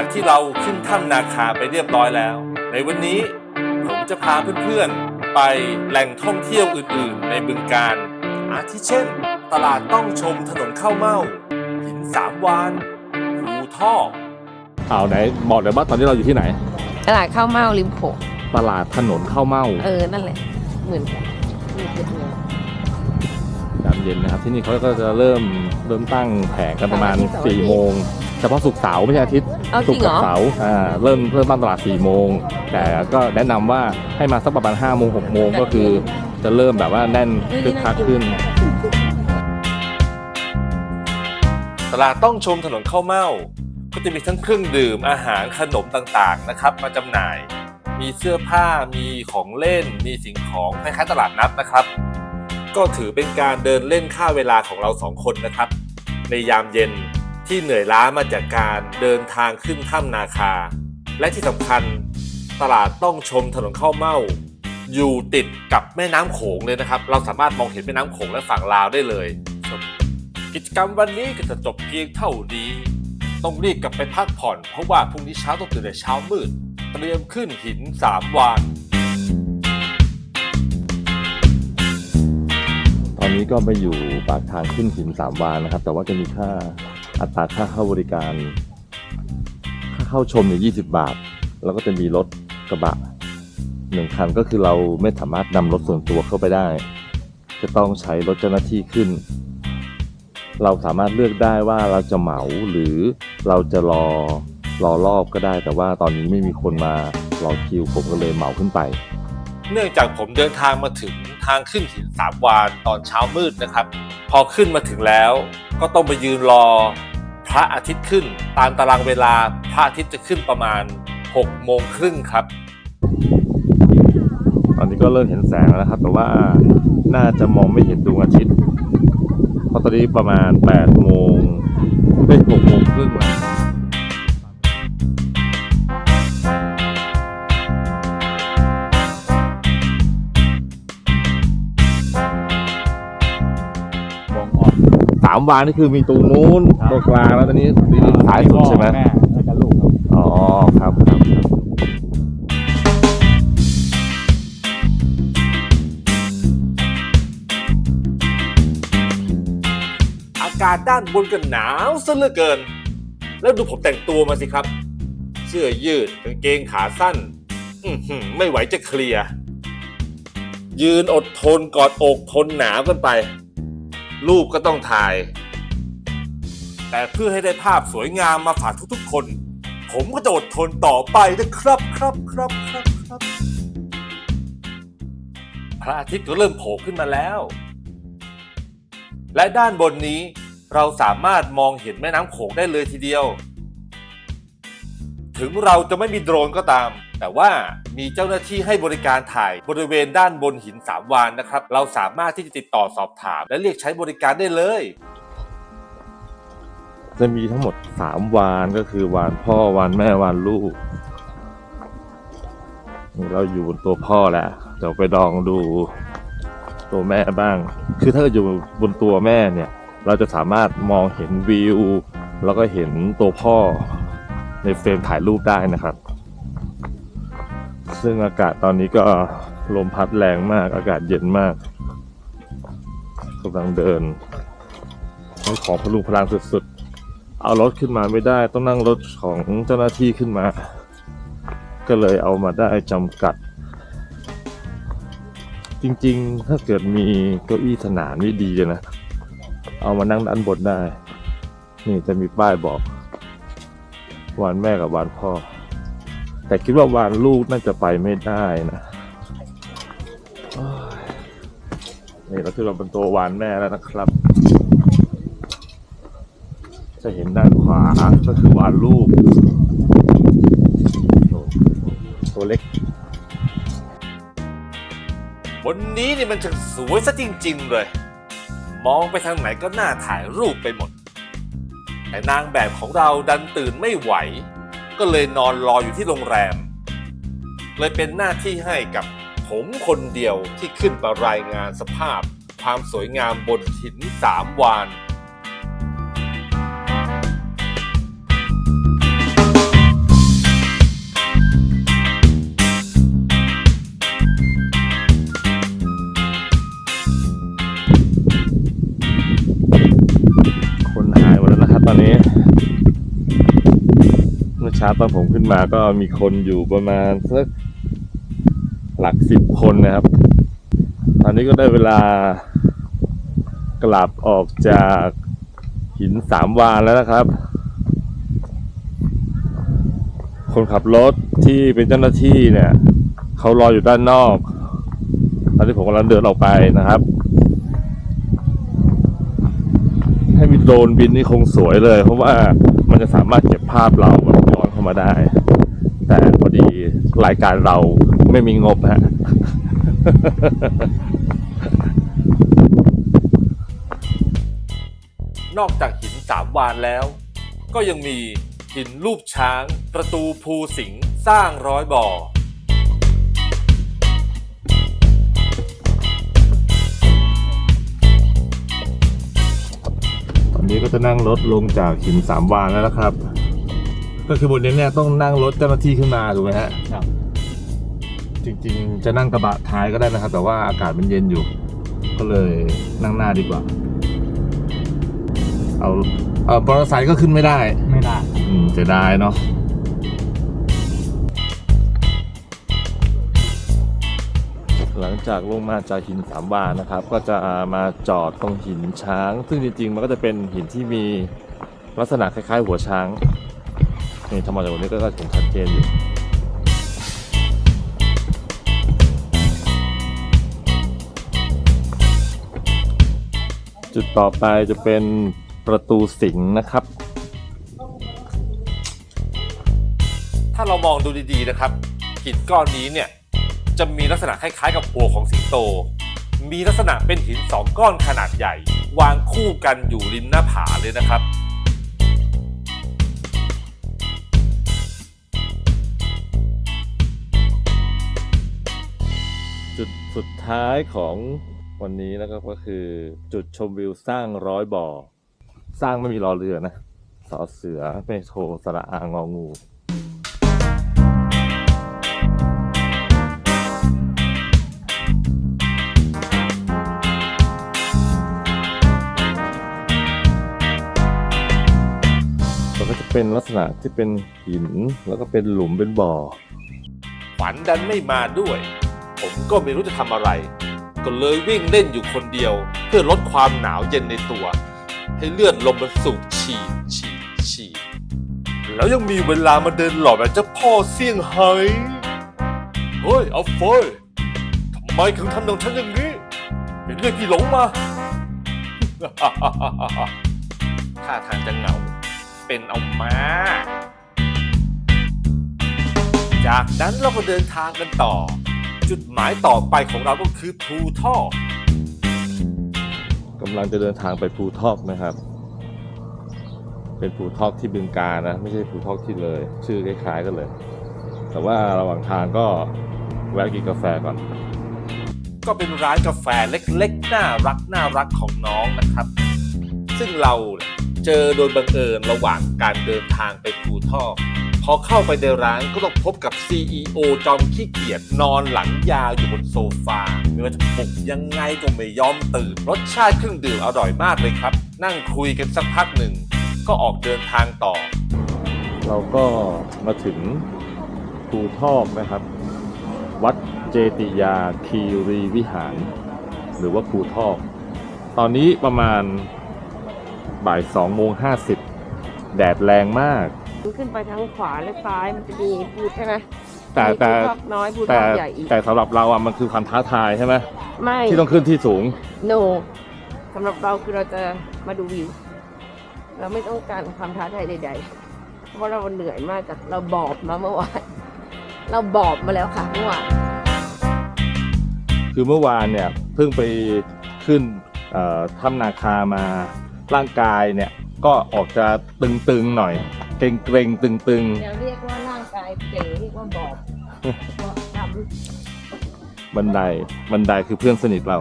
จากที่เราขึ้นถ้ำนาคาไปเรียบร้อยแล้ว ในวันนี้ผมจะพาเพื่อนๆ ไปแหล่งท่องเที่ยวอื่นๆ ในบึงการ อาทิเช่น ตลาดต้องชมถนนข้าวเม่า หินสามวานภูท่อเอาไหนบอกเดี๋ยวว่าตอนนี้เราอยู่ที่ไหน ตลาดข้าวเม่าริมโขงตลาดถนนข้าวเม่าเออ นั่นแหละเหมือนกันมีจุดเดียวยามเย็นนะครับ ที่นี่เขาก็จะเริ่มเริ่มตั้งแผงกันประมาณ4ี่โมง เฉพาะศุกร์เสาร์ไม่ใช่อาทิตย์ เอาจศุริกงร์เหรกับอ เสาร์อ่าเริ่มเริ่มตั้งตลาด4ี่โมง แต่ก็แนะนำว่าให้มาสักประมาณ5้าโมงหกโมงก็คือจะเริ่มแบบว่าแน่นคึกคักขึ้น ตลาดต้องชมถนนข้าวเม่าก็จะมีทั้งเครื่องดื่มอาหารขนมต่างๆนะครับ มาจำหน่าย มีเสื้อผ้ามีของเล่น มีสิ่งของคล้ายๆตลาดนัดนะครับ ก็ถือเป็นการเดินเล่นค่าเวลาของเราสองคนนะครับ ในยามเย็น ที่เหนื่อยล้ามาจากการเดินทางขึ้นถ้ำนาคา และที่สำคัญตลาดต้องชมถนนข้าวเม่า อยู่ติดกับแม่น้ำโขงเลยนะครับ เราสามารถมองเห็นแม่น้ำโขงและฝั่งลาวได้เลย กิจกรรมวันนี้ก็จะจบเพียงเท่านี้ต้องรีบกลับไปพักผ่อน เพราะว่าพรุ่งนี้เช้าต้องตื่นแต่เช้ามืด เตรียมขึ้นหินสามวานตอนนี้ก็ไปอยู่ปากทางขึ้นหินสามวานนะครับ แต่ว่าจะมีค่า อัตราค่าเข้าบริการ ค่าเข้าชมเนี่ยยี่สิบาท แล้วก็จะมีรถกระบะหนึ่งคันก็คือเราไม่สามารถนำรถส่วนตัวเข้าไปได้ จะต้องใช้รถเจ้าหน้าที่ขึ้น เราสามารถเลือกได้ว่าเราจะเหมาหรือเราจะรอรอรอบก็ได้ แต่ว่าตอนนี้ไม่มีคนมารอคิวผมก็เลยเหมาขึ้นไป เนื่องจากผมเดินทางมาถึงทางขึ้นหินสามวานตอนเช้ามืดนะครับ พอขึ้นมาถึงแล้ว ก็ต้องไปยืนรอพระอาทิตย์ขึ้น ตามตารางเวลาพระอาทิตย์จะขึ้นประมาณ6โมงครึ่งครับ ตอนนี้ก็เริ่มเห็นแสงแล้วครับ แต่ว่าน่าจะมองไม่เห็นดวงอาทิตย์เพราะตอนนี้ประมาณ8โมงเอ้ย6โมงครึ่งแล้วามวานนี่คือมีตรงนู้นตรงกลางแล้วตอนนี้นี่ท้ายสุดใช่ไหมแม่แล้วก็ลูกครับอ๋อครับครับครับอากาศด้านบนก็หนาวซะเหลือเกิน แล้วดูผมแต่งตัวมาสิครับ เสื้อยืดกางเกงขาสั้นอือหือไม่ไหวจะเคลียร์ยืนอดทนกอดอกทนหนาวกันไป รูปก็ต้องถ่าย แต่เพื่อให้ได้ภาพสวยงามมาฝากทุกๆคน ผมก็จะอดทนต่อไปนะครับครับครับครับครับพระอาทิตย์ก็เริ่มโผล่ขึ้นมาแล้ว และด้านบนนี้เราสามารถมองเห็นแม่น้ำโขงได้เลยทีเดียว ถึงเราจะไม่มีโดรนก็ตาม แต่ว่ามีเจ้าหน้าที่ให้บริการถ่ายบริเวณด้านบนหินสามวานนะครับ เราสามารถที่จะติดต่อสอบถาม และเรียกใช้บริการได้เลย จะมีทั้งหมดสามวานก็คือวานพ่อวานแม่วานลูก เราอยู่บนตัวพ่อแหละเดี๋ยวไปลองดูตัวแม่บ้าง คือถ้าอยู่บนตัวแม่เนี่ย เราจะสามารถมองเห็นวิว แล้วก็เห็นตัวพ่อในเฟรมถ่ายรูปได้นะครับ ซึ่งอากาศตอนนี้ก็ลมพัดแรงมาก อากาศเย็นมากกำลังเดินใช้ของพลุงพลังสุดๆ เอารถขึ้นมาไม่ได้ ต้องนั่งรถของเจ้าหน้าที่ขึ้นมา ก็เลยเอามาได้จำกัด จริงๆ ถ้าเกิดมีเก้าอี้สนามนี่ดีเลยนะ เอามานั่งด้านบนได้ นี่จะมีป้ายบอกวานแม่กับวานพ่อ แต่คิดว่าวานลูกน่าจะไปไม่ได้นะนี่เราคือเราเป็นตัววานแม่แล้วนะครับ จะเห็นด้านขวาก็คือวานลูก ตัวเล็ก วันนี้นี่มันช่างสวยซะจริง ๆ เลย มองไปทางไหนก็น่าถ่ายรูปไปหมด แต่นางแบบของเราดันตื่นไม่ไหว ก็เลยนอนรออยู่ที่โรงแรม เลยเป็นหน้าที่ให้กับผมคนเดียวที่ขึ้นมารายงานสภาพ ความสวยงามบนหินสามวานคน ตอนผมขึ้นมาก็มีคนอยู่ประมาณสักหลักสิบคนนะครับ ตอนนี้ก็ได้เวลากลับออกจากหินสามวานแล้วนะครับ คนขับรถที่เป็นเจ้าหน้าที่เนี่ยเขารออยู่ด้านนอก ตอนที่ผมกำลังเดินออกไปนะครับให้มีโดรนบินนี่คงสวยเลย เพราะว่ามันจะสามารถเก็บภาพเราแบบย้อนเข้า มาได้ แต่พอดีรายการเราไม่มีงบฮะนอกจากหินสามวานแล้ว ก็ยังมีหินรูปช้าง ประตูภูสิงห์สร้างร้อยบ่อ ตอนนี้ก็จะนั่งรถลงจากหินสามวานแล้วนะครับ ก็คือบนนี้เนี่ยต้องนั่งรถเจ้าหน้าที่ขึ้นมาถูกไหมฮะครับ จริงๆ จะนั่งกระบะท้ายก็ได้นะครับ แต่ว่าอากาศมันเย็นอยู่ ก็เลยนั่งหน้าดีกว่า เอาเออมอเตอร์ไซค์ก็ขึ้นไม่ได้ ไม่ได้ อืมเสียดายเนาะหลังจากลงมาจากหินสามวานนะครับ ก็จะมาจอดตรงหินช้าง ซึ่งจริงๆ มันก็จะเป็นหินที่มีลักษณะคล้ายๆ หัวช้าง นี่ถ้ามองจากตรงนี้ก็ชัดเจนอยู่จุดต่อไปจะเป็นประตูสิงห์นะครับ ถ้าเรามองดูดีๆนะครับหินก้อนนี้เนี่ยจะมีลักษณะคล้ายๆกับหัวของสิงโต มีลักษณะเป็นหินสองก้อนขนาดใหญ่ วางคู่กันอยู่ริมหน้าผาเลยนะครับ สุดท้ายของวันนี้นะครับก็คือจุดชมวิวสร้างร้อยบ่อ สร้างไม่มีรอเรือนะสอเสือไม่โทสระอางองูมันก็จะเป็นลักษณะที่เป็นหินแล้วก็เป็นหลุมเป็นบ่อขวัญดันไม่มาด้วย ก็ไม่รู้จะทำอะไร ก็เลยวิ่งเล่นอยู่คนเดียว เพื่อลดความหนาวเย็นในตัว ให้เลือดลมมันสูบฉีดฉีดฉีดแล้วยังมีเวลามาเดินหล่อแบบเจ้าพ่อเซี่ยงไฮ้เฮ้ยเอาเฟยทำไมถึงทำกับฉันอย่างนี้ไปเรียกพี่หลงมา ท่าทางจะเหงา เป็นเอามา จากนั้นเราก็เดินทางกันต่อ จุดหมายต่อไปของเราก็คือภูท่อกำลังจะเดินทางไปภูทอกนะครับ เป็นภูทอกที่บึงการนะ ไม่ใช่ภูทอกที่เลย ชื่อคล้ายๆกันเลย แต่ว่าระหว่างทางก็แวะกินกาแฟก่อน ก็เป็นร้านกาแฟเล็กๆ น่ารักน่ารักของน้องนะครับ ซึ่งเราเนี่ยเจอโดยบังเอิญระหว่างการเดินทางไปภูทอกพ อเข้าไปในร้านก็ต้องพบกับ CEO จอมขี้เกียจนอนหลังยาวอยู่บนโซฟาไม่ว่าจะปลุกยังไงก็ไม่ยอมตื่น รสชาติเครื่องดื่มอร่อยมากเลยครับ นั่งคุยกันสักพักหนึ่ง ก็ออกเดินทางต่อ เราก็มาถึงภูทอกนะครับ วัดเจติยาคีรีวิหาร หรือว่าภูทอก ตอนนี้ประมาณบ่ายสองโมงห้าสิบแดดแรงมาก ขึ้นไปทางขวาและซ้ายมันจะมีภูใช่ไหมแต่แต่มีภูทอกน้อยภูทแต่อกใหญ่อีกแต่สำหรับเราอะมันคือความท้าทายใช่ไหมไม่ที่ต้องขึ้นที่สูง โนสำหรับเราคือเราจะมาดูวิว เราไม่ต้องการความท้าทายใด ๆ เพราะเราเหนื่อยมากจากเราบอบมาเมื่อวานเราบอบมาแล้วค่ะเมื่อวานคือเมื่อวานเนี่ยเพิ่งไปขึ้นเอ่อถ้ำนาคามาร่างกายเนี่ยก็ออกจะตึงๆหน่อย เกรงๆตึงอย่าเรียกว่าร่างกายเป๋เรียกว่าบอบบอกทๆบันไดบันไดคือเพื่อนสนิทเรา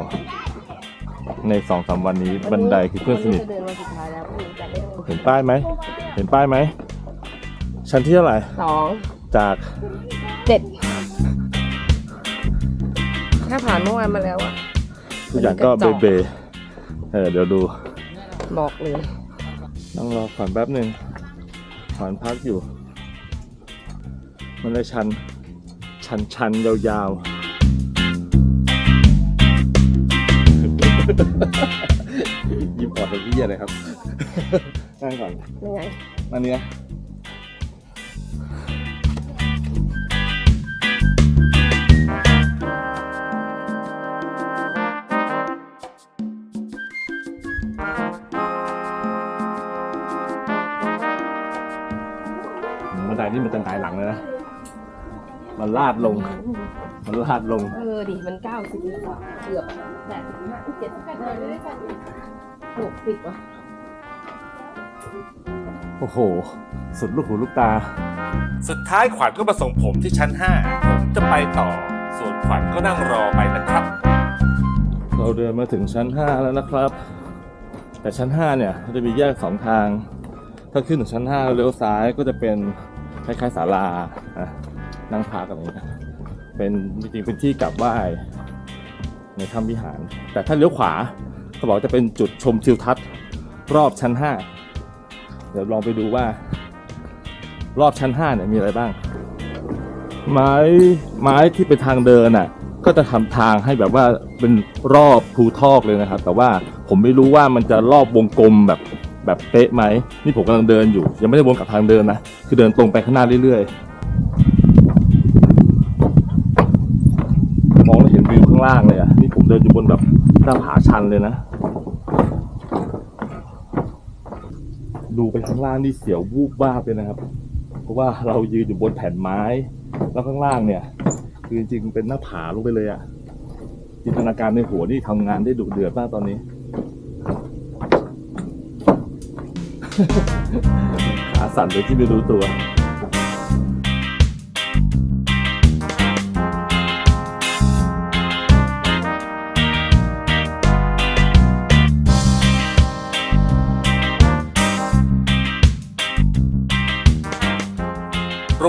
ในสองสามวันนี้บันไดคือเพื่อนสนิทวัจะเดินวันสุดท้ายแล้วพรุ่งนี้จะไม่ต้องเห็นป้ายไหมเห็นป้ายไหมชั้นที่เท่าไหร่สองจากเจ็ดถ้าผ่านเมื่อวานมาแล้วอะทุกอย่างก็เบเบเออเดี๋ยวดูบอกเลยต้องรอขวัญแป๊บหนึ่ง ขวัญพักอยู่ มันเลยชัน ชันชันยาวๆ ยิ้มออกเป็นพี่อะไรครับ นั่งก่อนยังไงอันเนี้ยาดลง มันลาดลง เออดิมันเก้าสิบกว่าเกือบแปดสิบห้าเจ็ดสิบแปดเลยไม่ได้หกสิบวะโอ้โห สุดลูกหูลูกตา สุดท้ายขวัญก็มาส่งผมที่ชั้น 5 ผมจะไปต่อ ส่วนขวัญก็นั่งรอไปนะครับ เราเดินมาถึงชั้น 5 แล้วนะครับ แต่ชั้น 5 เนี่ยมันจะมีแยกสองทาง ถ้าขึ้นถึงชั้น 5 เลี้ยวซ้ายก็จะเป็นคล้ายๆศาลาอะนั่งพักอะไรอย่างเงี้ย เป็นจริงๆเป็นที่กลับไหว้ในถ้ำวิหาร แต่ถ้าเลี้ยวขวาเขาบอกจะเป็นจุดชมทิวทัศน์รอบชั้น 5 เดี๋ยวลองไปดูว่ารอบชั้น5เนี่ยมีอะไรบ้าง ไม้ไม้ที่เป็นทางเดินอะ ก็จะทำทางให้แบบว่าเป็นรอบภูทอกเลยนะครับ แต่ว่าผมไม่รู้ว่ามันจะรอบวงกลมแบบแบบเป๊ะไหมนี่ผมกำลังเดินอยู่ ยังไม่ได้วนกลับทางเดินนะคือเดินตรงไปข้างหน้าเรื่อยๆางล่างเลยอะนี่ผมเดินอยู่บนแบบหน้าผาชันเลยนะ ดูไปข้างล่างนี่เสียววูบบ้าเลยนะครับ เพราะว่าเรายืนอยู่บนแผ่นไม้ แล้วข้างล่างเนี่ย คือจริงๆเป็นหน้าผาลงไปเลยอะจินตนาการในหัวนี่ทำงานได้ดุเดือดมากตอนนี้ขาสั่นโดยที่ไม่รู้ตัว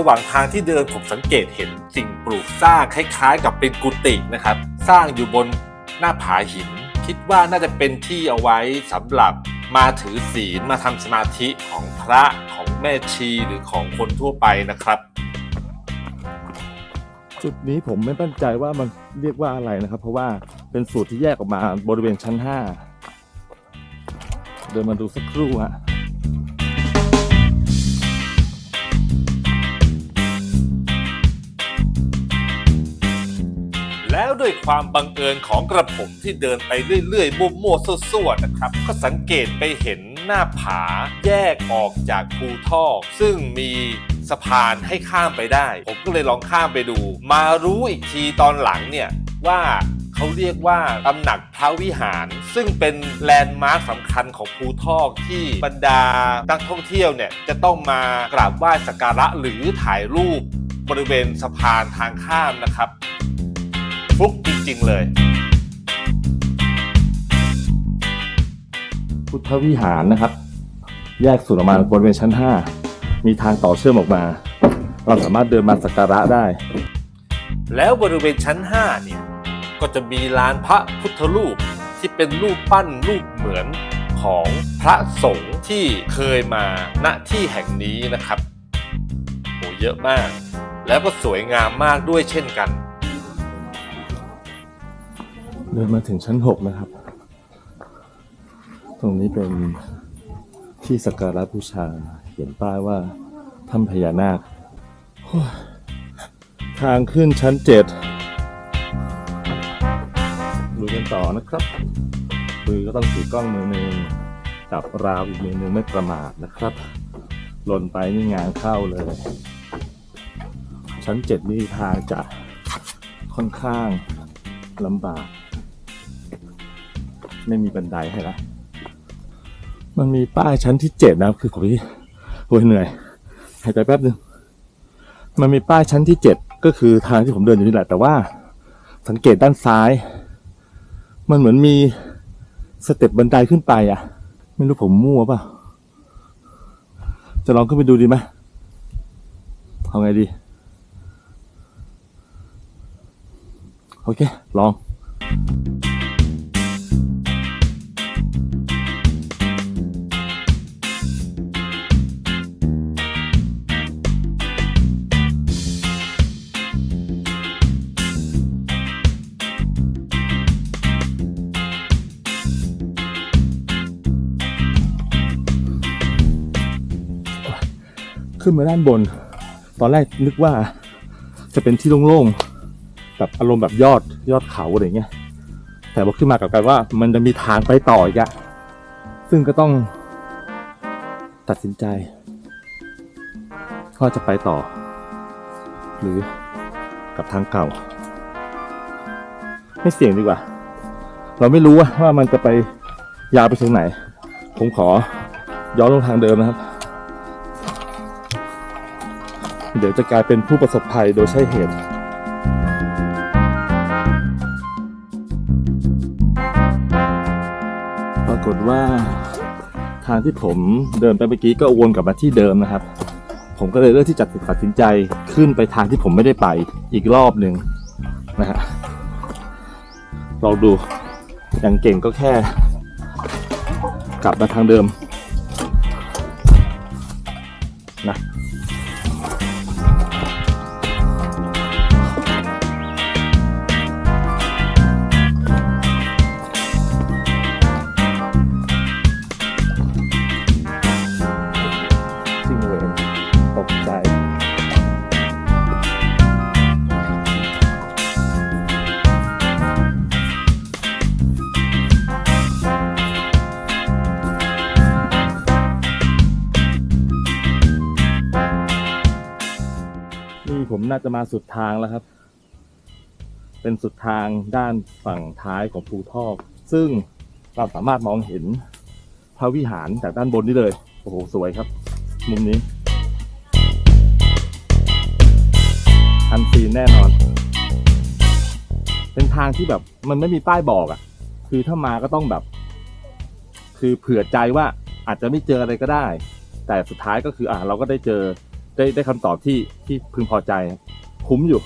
ว่างทางที่เดินผมสังเกตเห็นสิ่งปลูกสร้างคล้ายๆ กับเป็นกุฏินะครับ สร้างอยู่บนหน้าผาหิน คิดว่าน่าจะเป็นที่เอาไว้สำหรับมาถือศีลมาทำสมาธิของพระของแม่ชีหรือของคนทั่วไปนะครับ จุดนี้ผมไม่มั่นใจว่ามันเรียกว่าอะไรนะครับ เพราะว่าเป็นสูตรที่แยกออกมาบริเวณชั้น 5 เดินมาดูสักครู่ฮะ แล้วด้วยความบังเอิญของกระผมที่เดินไปเรื่อยๆมั่วๆซั่วๆนะครับ ก็สังเกตไปเห็นหน้าผาแยกออกจากภูทอกซึ่งมีสะพานให้ข้ามไปได้ ผมก็เลยลองข้ามไปดู มารู้อีกทีตอนหลังเนี่ยว่าเขาเรียกว่าตำหนักพระวิหาร ซึ่งเป็นแลนด์มาร์คสำคัญของภูทอกที่บรรดานักท่องเที่ยวเนี่ยจะต้องมากราบไหว้สักการะหรือถ่ายรูปบริเวณสะพานทางข้ามนะครับ ฟลุกจริง ๆ เลย พุทธวิหารนะครับ แยกส่วนออกมาบริเวณชั้น 5 มีทางต่อเชื่อมออกมา เราสามารถเดินมาสักการะได้ แล้วบริเวณชั้น 5 เนี่ย ก็จะมีลานพระพุทธรูปที่เป็นรูปปั้นรูปเหมือนของพระสงฆ์ที่เคยมาณที่แห่งนี้นะครับโอ้เยอะมาก แล้วก็สวยงามมากด้วยเช่นกัน เดินมาถึงชั้น6นะครับ ตรงนี้เป็นที่สักการะบูชา เขียนป้ายว่าถ้ำพญานาค ทางขึ้นชั้น7ลุยกันต่อนะครับมือก็ต้องถือกล้องมือหนึ่งจับราวอีกมือหนึ่งไม่ประมาทนะครับ หล่นไปนี่งานเข้าเลย ชั้น7นี่ทางจะค่อนข้างลำบาก ไม่มีบันไดให้ละมันมีป้ายชั้นที่เจ็ดนะครับ คือผมที่โอ้ยเหนื่อยหายใจแป๊บนึงมันมีป้ายชั้นที่เจ็ดก็คือทางที่ผมเดินอยู่นี่แหละ แต่ว่าสังเกตด้านซ้าย มันเหมือนมีสเต็ปบันไดขึ้นไปอะ ไม่รู้ผมมั่วเปล่ะจะลองขึ้นไปดูดีไหมเอาไงดี โอเค ลอง ขึ้นมาด้านบน ตอนแรกนึกว่าจะเป็นที่โล่งๆแบบอารมณ์แบบยอดยอดเขาอะไรเงี้ย แต่พอขึ้นมากลับกลายว่ามันจะมีทางไปต่ออีกอะซึ่งก็ต้องตัดสินใจว่าจะไปต่อ หรือกับทางเก่า ไม่เสี่ยงดีกว่า เราไม่รู้ว่าว่ามันจะไปยาวไปถึงไหน ผมขอย้อนลงทางเดิมนะครับ เดี๋ยวจะกลายเป็นผู้ประสบภัยโดยใช่เหตุปรากฏว่าทางที่ผมเดินไปเมื่อกี้ก็วนกลับมาที่เดิมนะครับ ผมก็เลยเลือกที่จะตัดสินใจขึ้นไปทางที่ผมไม่ได้ไปอีกรอบหนึ่งนะฮะเราดูอย่างเก่งก็แค่ กลับมาทางเดิม น่าจะมาสุดทางแล้วครับ เป็นสุดทางด้านฝั่งท้ายของภูทอก ซึ่งเราสามารถมองเห็นพระวิหารจากด้านบนนี้เลย โอ้โห สวยครับ มุมนี้ทันซีนแน่นอน เป็นทางที่แบบมันไม่มีป้ายบอกอะ่ะ คือถ้ามาก็ต้องแบบ คือเผื่อใจว่าอาจจะไม่เจออะไรก็ได้ แต่สุดท้ายก็คืออ่าเราก็ได้เจอ ได้ได้คำตอบที่ที่พึงพอใจ คุ้มอยู่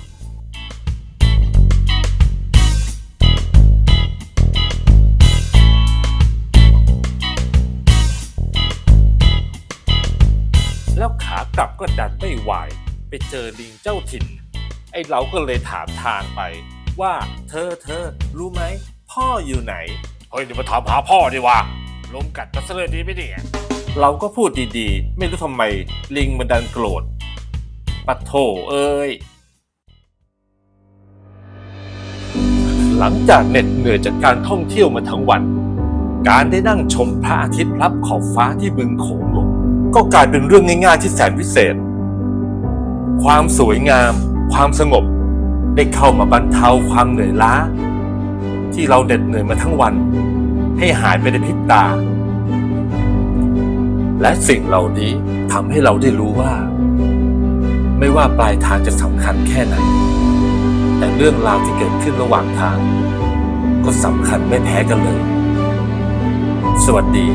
แล้วขากลับก็ดันไม่ไหวไปเจอลิงเจ้าถิ่น ไอ้เราก็เลยถามทางไป ว่าเธอเธอรู้ไหม พ่ออยู่ไหน เฮ้ยเดี๋ยวมาถามหาพ่อดีว่าลมกัดกันซะเลยดีไหมเนี่ย เราก็พูดดีๆ ไม่รู้ทำไมลิงมันดันโกรธปัดโถเอ้ย หลังจากเหน็ดเหนื่อยจากการท่องเที่ยวมาทั้งวัน การได้นั่งชมพระอาทิตย์รับขอบฟ้าที่บึงโขงลงก็กลายเป็นเรื่องง่ายๆที่แสนพิเศษ ความสวยงาม ความสงบ ได้เข้ามาบรรเทาความเหนื่อยล้า ที่เราเหน็ดเหนื่อยมาทั้งวัน ให้หายไปในพริบตา และสิ่งเหล่านี้ทำให้เราได้รู้ว่า ไม่ว่าปลายทางจะสำคัญแค่ไหน แต่เรื่องราวที่เกิดขึ้นระหว่างทาง ก็สำคัญไม่แพ้กันเลย สวัสดี